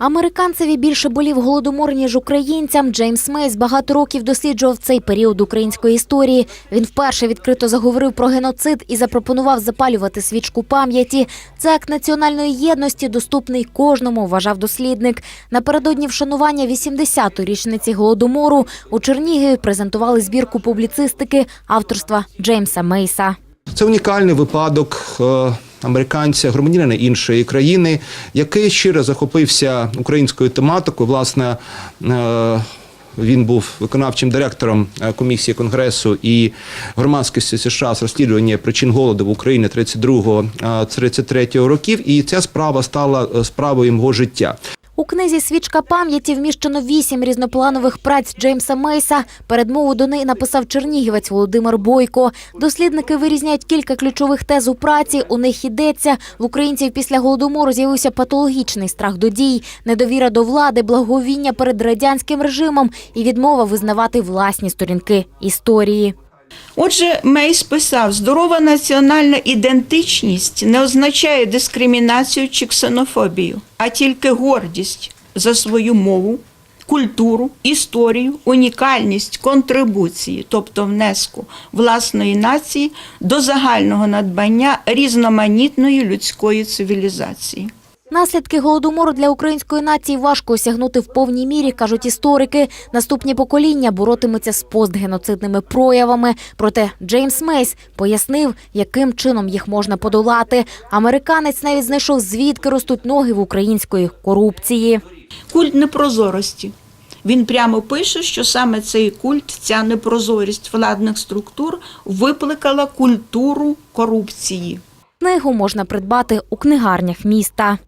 Американцеві більше болів голодомор, ніж українцям. Джеймс Мейс багато років досліджував цей період української історії. Він вперше відкрито заговорив про геноцид і запропонував запалювати свічку пам'яті. Це акт національної єдності, доступний кожному, вважав дослідник. Напередодні вшанування 80-ї річниці голодомору у Чернігові презентували збірку публіцистики авторства Джеймса Мейса. Це унікальний випадок е, американця, громадянина іншої країни, який щиро захопився українською тематикою. Власне, е, він був виконавчим директором е, комісії Конгресу і громадськості США з розслідування причин голоду в Україні 32-33 років. І ця справа стала е, справою його життя. У книзі Свічка пам'яті вміщено вісім різнопланових праць Джеймса Мейса. Передмову до неї написав чернігівець Володимир Бойко. Дослідники вирізняють кілька ключових тез у праці. У них йдеться в українців після голодомору з'явився патологічний страх до дій, недовіра до влади, благовіння перед радянським режимом і відмова визнавати власні сторінки історії. Отже, Мейс писав: здорова національна ідентичність не означає дискримінацію чи ксенофобію, а тільки гордість за свою мову, культуру, історію, унікальність контрибуції, тобто внеску власної нації до загального надбання різноманітної людської цивілізації. Наслідки голодомору для української нації важко осягнути в повній мірі, кажуть історики. Наступні покоління боротимуться з постгеноцидними проявами. Проте Джеймс Мейс пояснив, яким чином їх можна подолати. Американець навіть знайшов звідки ростуть ноги в української корупції. Культ непрозорості. Він прямо пише, що саме цей культ, ця непрозорість владних структур викликала культуру корупції. Книгу можна придбати у книгарнях міста.